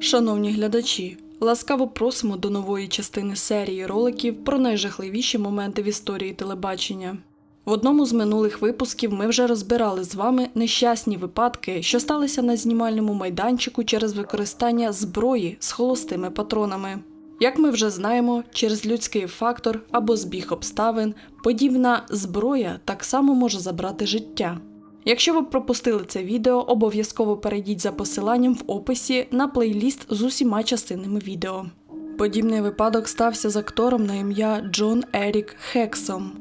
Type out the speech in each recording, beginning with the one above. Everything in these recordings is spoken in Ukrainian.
Шановні глядачі, ласкаво просимо до нової частини серії роликів про найжахливіші моменти в історії телебачення. В одному з минулих випусків ми вже розбирали з вами нещасні випадки, що сталися на знімальному майданчику через використання зброї з холостими патронами. Як ми вже знаємо, через людський фактор або збіг обставин подібна зброя так само може забрати життя. Якщо ви пропустили це відео, обов'язково перейдіть за посиланням в описі на плейліст з усіма частинами відео. Подібний випадок стався з актором на ім'я Джон Ерік Хексом.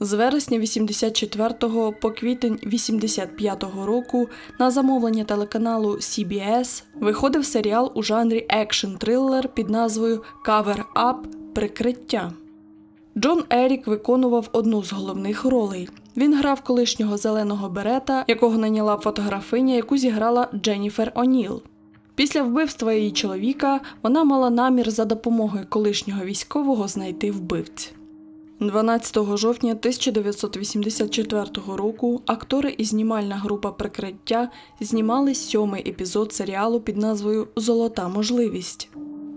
З вересня 84 по квітень 85 року на замовлення телеканалу CBS виходив серіал у жанрі екшн-трилер під назвою Cover Up Прикриття. Джон Ерік виконував одну з головних ролей. Він грав колишнього зеленого берета, якого наняла фотографиня, яку зіграла Дженніфер О'Ніл. Після вбивства її чоловіка вона мала намір за допомогою колишнього військового знайти вбивць. 12 жовтня 1984 року актори і знімальна група прикриття знімали сьомий епізод серіалу під назвою Золота можливість.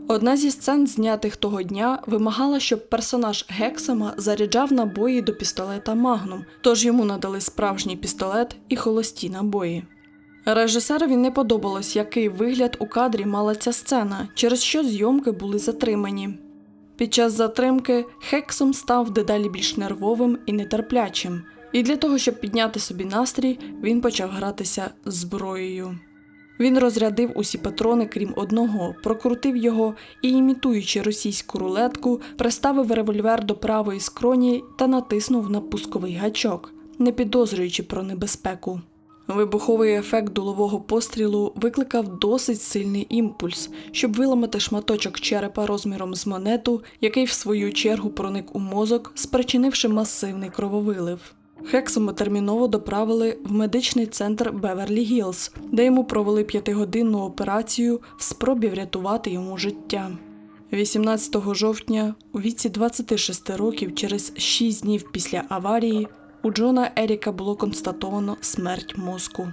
Одна зі сцен, знятих того дня, вимагала, щоб персонаж Гексама заряджав набої до пістолета Магнум, тож йому надали справжній пістолет і холості набої. Режисерові не подобалось, який вигляд у кадрі мала ця сцена, через що зйомки були затримані. Під час затримки Хексом став дедалі більш нервовим і нетерплячим, і для того, щоб підняти собі настрій, він почав гратися з зброєю. Він розрядив усі патрони, крім одного, прокрутив його і, імітуючи російську рулетку, приставив револьвер до правої скроні та натиснув на пусковий гачок, не підозрюючи про небезпеку. Вибуховий ефект дулового пострілу викликав досить сильний імпульс, щоб виламати шматочок черепа розміром з монету, який в свою чергу проник у мозок, спричинивши масивний крововилив. Хексома терміново доправили в медичний центр Беверлі Гілз, де йому провели п'ятигодинну операцію в спробі врятувати йому життя. 18 жовтня, у віці 26 років, через 6 днів після аварії, у Джона Еріка було констатовано смерть мозку.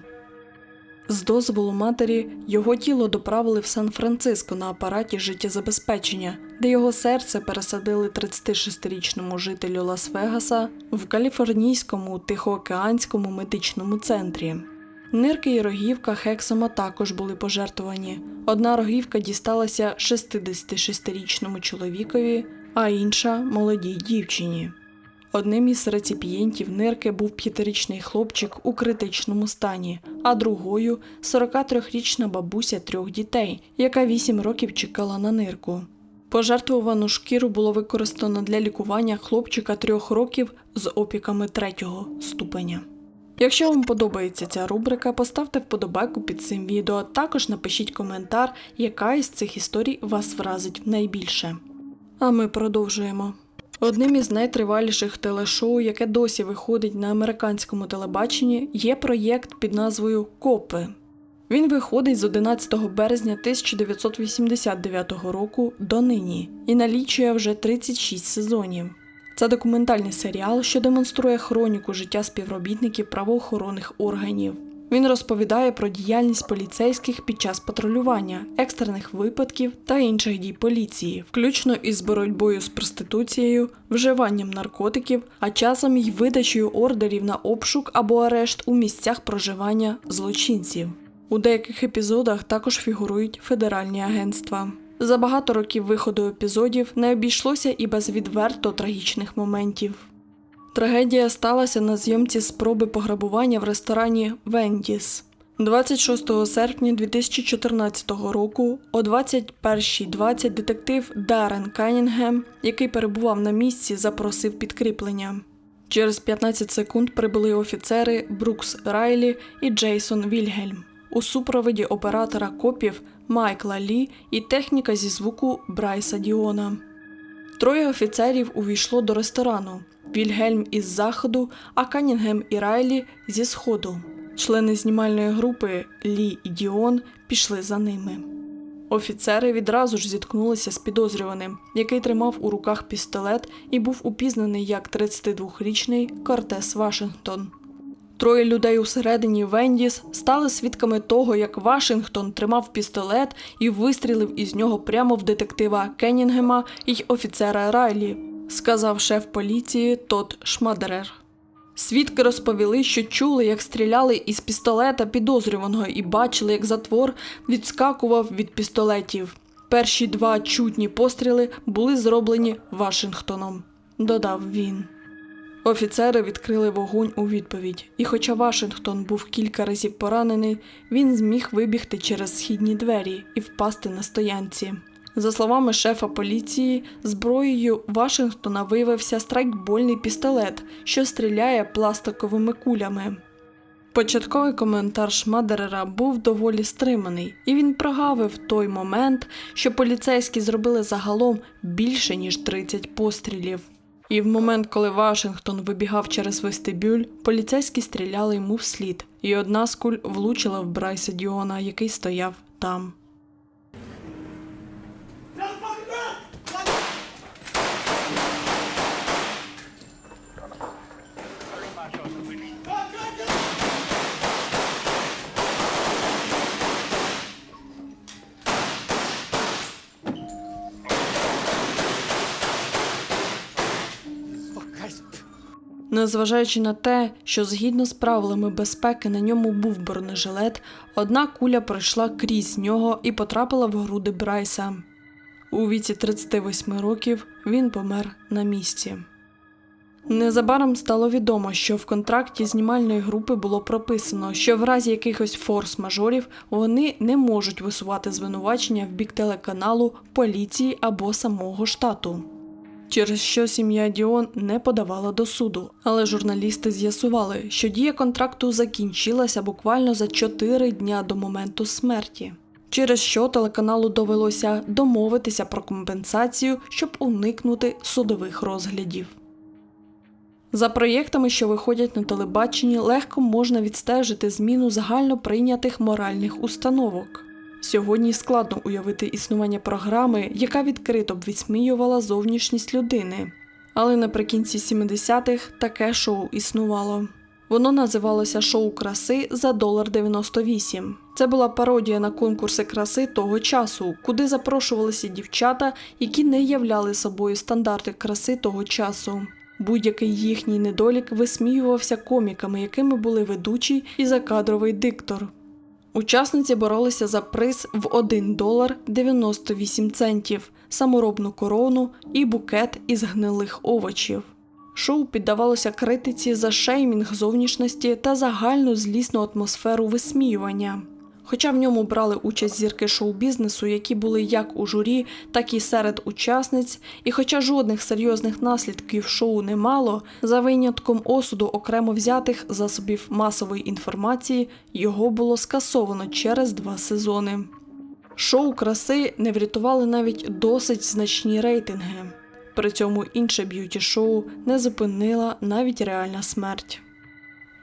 З дозволу матері його тіло доправили в Сан-Франциско на апараті життєзабезпечення, де його серце пересадили 36-річному жителю Лас-Вегаса в каліфорнійському тихоокеанському медичному центрі. Нирки і рогівка Хексома також були пожертвовані. Одна рогівка дісталася 66-річному чоловікові, а інша молодій дівчині. Одним із реципієнтів нирки був п'ятирічний хлопчик у критичному стані, а другою 43-річна бабуся трьох дітей, яка 8 років чекала на нирку. Пожертвувану шкіру було використано для лікування хлопчика трьох років з опіками третього ступеня. Якщо вам подобається ця рубрика, поставте вподобайку під цим відео, також напишіть коментар, яка із цих історій вас вразить найбільше. А ми продовжуємо. Одним із найтриваліших телешоу, яке досі виходить на американському телебаченні, є проєкт під назвою Копи. Він виходить з 11 березня 1989 року до нині і налічує вже 36 сезонів. Це документальний серіал, що демонструє хроніку життя співробітників правоохоронних органів. Він розповідає про діяльність поліцейських під час патрулювання, екстрених випадків та інших дій поліції, включно із боротьбою з проституцією, вживанням наркотиків, а часом й видачею ордерів на обшук або арешт у місцях проживання злочинців. У деяких епізодах також фігурують федеральні агентства. За багато років виходу епізодів не обійшлося і без відверто трагічних моментів. Трагедія сталася на зйомці спроби пограбування в ресторані Вендіс. 26 серпня 2014 року о 21.20 детектив Даррен Канінгем, який перебував на місці, запросив підкріплення. Через 15 секунд прибули офіцери Брукс Райлі і Джейсон Вільгельм у супроводі оператора копів Майкла Лі і техніка зі звуку Брайса Діона. Троє офіцерів увійшло до ресторану. Вільгельм із заходу, а Канінгем і Райлі зі сходу. Члени знімальної групи Лі і Діон пішли за ними. Офіцери відразу ж зіткнулися з підозрюваним, який тримав у руках пістолет і був упізнаний як 32-річний Кортес Вашингтон. Троє людей усередині Вендіс стали свідками того, як Вашингтон тримав пістолет і вистрілив із нього прямо в детектива Кеннінгема і офіцера Райлі, сказав шеф поліції Тод Шмадерер. Свідки розповіли, що чули, як стріляли із пістолета підозрюваного і бачили, як затвор відскакував від пістолетів. Перші два чутні постріли були зроблені Вашингтоном, додав він. Офіцери відкрили вогонь у відповідь, і хоча Вашингтон був кілька разів поранений, він зміг вибігти через східні двері і впасти на стоянці. За словами шефа поліції, зброєю Вашингтона виявився страйкбольний пістолет, що стріляє пластиковими кулями. Початковий коментар Шмадерера був доволі стриманий, і він прогавив той момент, що поліцейські зробили загалом більше ніж 30 пострілів. І в момент, коли Вашингтон вибігав через вестибюль, поліцейські стріляли йому вслід, і одна з куль влучила в Брайса Діона, який стояв там. Незважаючи на те, що згідно з правилами безпеки на ньому був бронежилет, одна куля пройшла крізь нього і потрапила в груди Брайса. У віці 38 років він помер на місці. Незабаром стало відомо, що в контракті знімальної групи було прописано, що в разі якихось форс-мажорів вони не можуть висувати звинувачення в бік телеканалу, поліції або самого штату. Через що сім'я Діон не подавала до суду, але журналісти з'ясували, що дія контракту закінчилася буквально за 4 дня до моменту смерті, через що телеканалу довелося домовитися про компенсацію, щоб уникнути судових розглядів. За проєктами, що виходять на телебаченні, легко можна відстежити зміну загально прийнятих моральних установок. Сьогодні складно уявити існування програми, яка відкрито б відсміювала зовнішність людини. Але наприкінці 70-х таке шоу існувало. Воно називалося Шоу краси за долар 98. Це була пародія на конкурси краси того часу, куди запрошувалися дівчата, які не являли собою стандарти краси того часу. Будь-який їхній недолік висміювався коміками, якими були ведучий і закадровий диктор. Учасниці боролися за приз в 1 долар 98 центів, саморобну корону і букет із гнилих овочів. Шоу піддавалося критиці за шеймінг зовнішності та загальну злісну атмосферу висміювання. Хоча в ньому брали участь зірки шоу-бізнесу, які були як у журі, так і серед учасниць, і хоча жодних серйозних наслідків шоу не мало, за винятком осуду окремо взятих засобів масової інформації, його було скасовано через два сезони. Шоу краси не врятували навіть досить значні рейтинги. При цьому інше б'юті-шоу не зупинила навіть реальна смерть.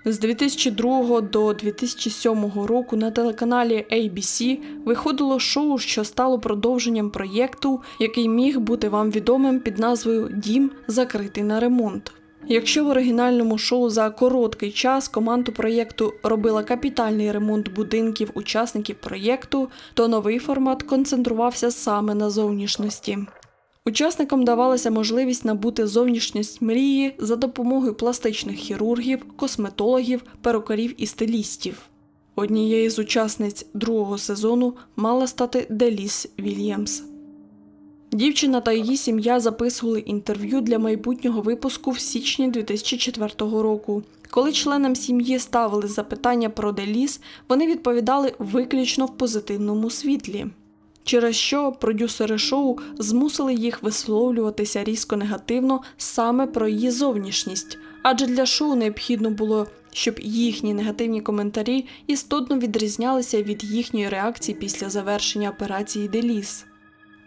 З 2002 до 2007 року на телеканалі ABC виходило шоу, що стало продовженням проєкту, який міг бути вам відомим під назвою Дім закритий на ремонт. Якщо в оригінальному шоу за короткий час команду проєкту робила капітальний ремонт будинків учасників проєкту, то новий формат концентрувався саме на зовнішності. Учасникам давалася можливість набути зовнішність мрії за допомогою пластичних хірургів, косметологів, перукарів і стилістів. Однією з учасниць другого сезону мала стати Деліс Вільямс. Дівчина та її сім'я записували інтерв'ю для майбутнього випуску в січні 2004 року. Коли членам сім'ї ставили запитання про Деліс, вони відповідали виключно в позитивному світлі через що продюсери шоу змусили їх висловлюватися різко негативно саме про її зовнішність, адже для шоу необхідно було, щоб їхні негативні коментарі істотно відрізнялися від їхньої реакції після завершення операції Деліс.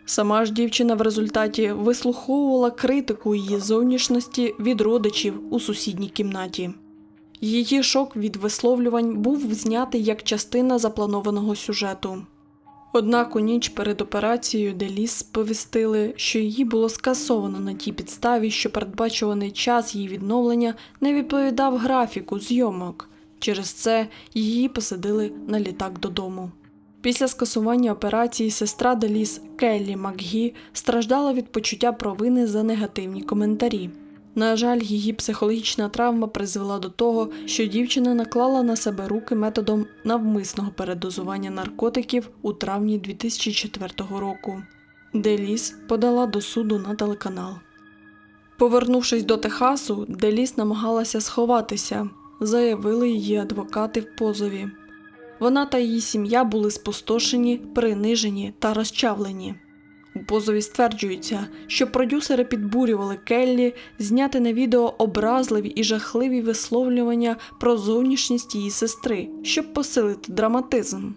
Сама ж дівчина в результаті вислуховувала критику її зовнішності від родичів у сусідній кімнаті. Її шок від висловлювань був знятий як частина запланованого сюжету. Однак у ніч перед операцією Деліс сповістили, що її було скасовано на тій підставі, що передбачуваний час її відновлення не відповідав графіку зйомок. Через це її посадили на літак додому. Після скасування операції сестра Деліс Келлі Макгі страждала від почуття провини за негативні коментарі. На жаль, її психологічна травма призвела до того, що дівчина наклала на себе руки методом навмисного передозування наркотиків у травні 2004 року. Деліс подала до суду на телеканал. Повернувшись до Техасу, Деліс намагалася сховатися, заявили її адвокати в позові. Вона та її сім'я були спустошені, принижені та розчавлені. У позові стверджується, що продюсери підбурювали Келлі зняти на відео образливі і жахливі висловлювання про зовнішність її сестри, щоб посилити драматизм.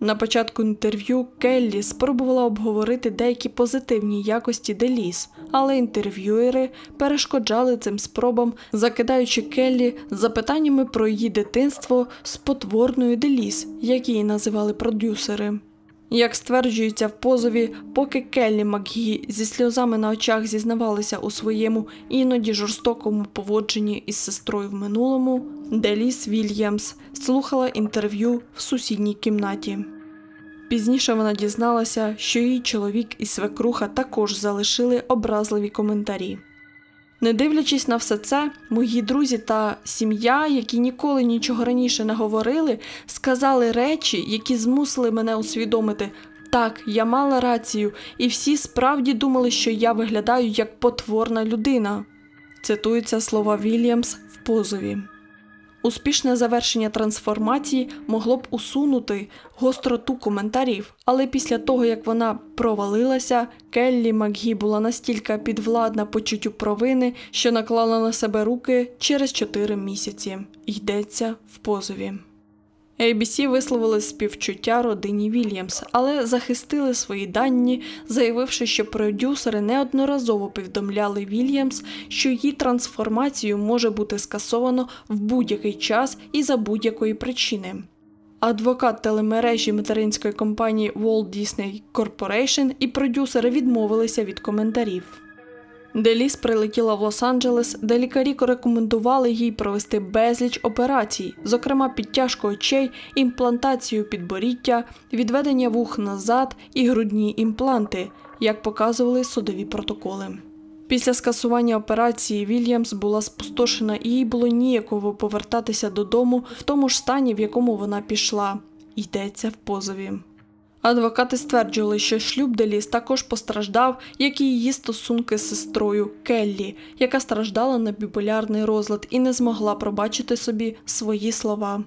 На початку інтерв'ю Келлі спробувала обговорити деякі позитивні якості Деліс, але інтерв'юери перешкоджали цим спробам, закидаючи Келлі запитаннями про її дитинство з потворною Деліс, як її називали продюсери. Як стверджується в позові, поки Келлі Макгі зі сльозами на очах зізнавалися у своєму іноді жорстокому поводженні із сестрою в минулому, Деліс Вільямс слухала інтерв'ю в сусідній кімнаті. Пізніше вона дізналася, що її чоловік і свекруха також залишили образливі коментарі. Не дивлячись на все це, мої друзі та сім'я, які ніколи нічого раніше не говорили, сказали речі, які змусили мене усвідомити. Так, я мала рацію, і всі справді думали, що я виглядаю як потворна людина. Цитуються слова Вільямс в позові. Успішне завершення трансформації могло б усунути гостроту коментарів, але після того, як вона провалилася, Келлі Макгі була настільки підвладна почуттю провини, що наклала на себе руки через 4 місяці. Йдеться в позові. ABC висловили співчуття родині Вільямс, але захистили свої дані, заявивши, що продюсери неодноразово повідомляли Вільямс, що її трансформацію може бути скасовано в будь-який час і за будь-якої причини. Адвокат телемережі материнської компанії Walt Disney Corporation і продюсери відмовилися від коментарів. Деліс прилетіла в Лос-Анджелес, де лікарі рекомендували їй провести безліч операцій, зокрема підтяжку очей, імплантацію підборіддя, відведення вух назад і грудні імпланти, як показували судові протоколи. Після скасування операції Вільямс була спустошена і їй було ніяково повертатися додому в тому ж стані, в якому вона пішла. Йдеться в позові. Адвокати стверджували, що шлюб Деліс також постраждав, як і її стосунки з сестрою Келлі, яка страждала на біполярний розлад і не змогла пробачити собі свої слова.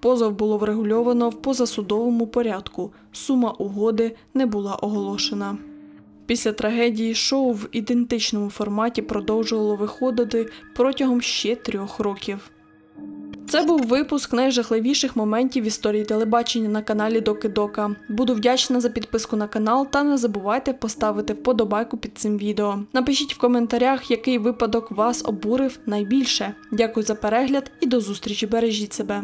Позов було врегульовано в позасудовому порядку. Сума угоди не була оголошена. Після трагедії шоу в ідентичному форматі продовжувало виходити протягом ще трьох років. Це був випуск найжахливіших моментів історії телебачення на каналі Доки Дока. Буду вдячна за підписку на канал та не забувайте поставити вподобайку під цим відео. Напишіть в коментарях, який випадок вас обурив найбільше. Дякую за перегляд і до зустрічі. Бережіть себе.